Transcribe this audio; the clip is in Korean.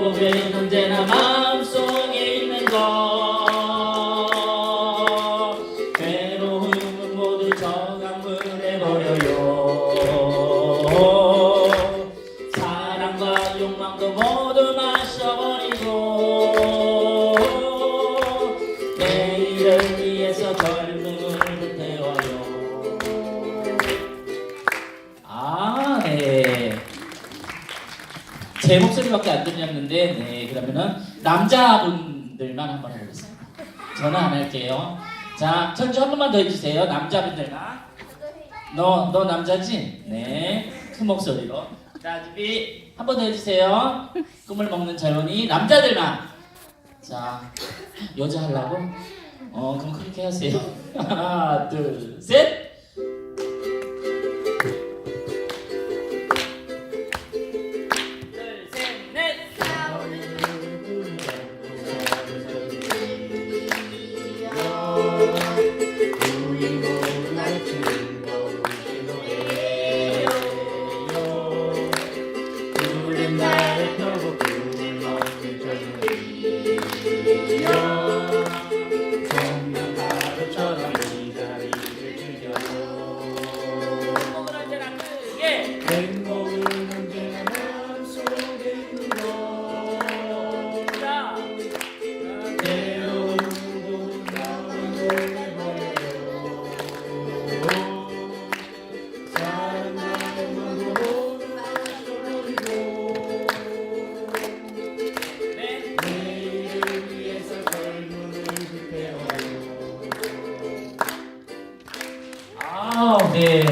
외로움은 언제나 마음속에 있는 것. 괴로움은 모두 저 강물에 버려요. 사랑과 욕망도 모두 마셔버리고 내일을 위해서 젊음 제 목소리밖에 안 들렸는데, 네. 그러면은 남자분들만 한번 해보겠습니다. 저는 안 할게요. 자, 천주 한 번만 더 해주세요. 남자분들만. 너, 너 남자지? 네. 큰 목소리로. 자, 준비. 한 번 더 해주세요. 꿈을 먹는 젊은이. 남자들만. 자, 여자 하려고? 어, 그럼 그렇게 하세요. 하나, 둘, 셋. 아, 네.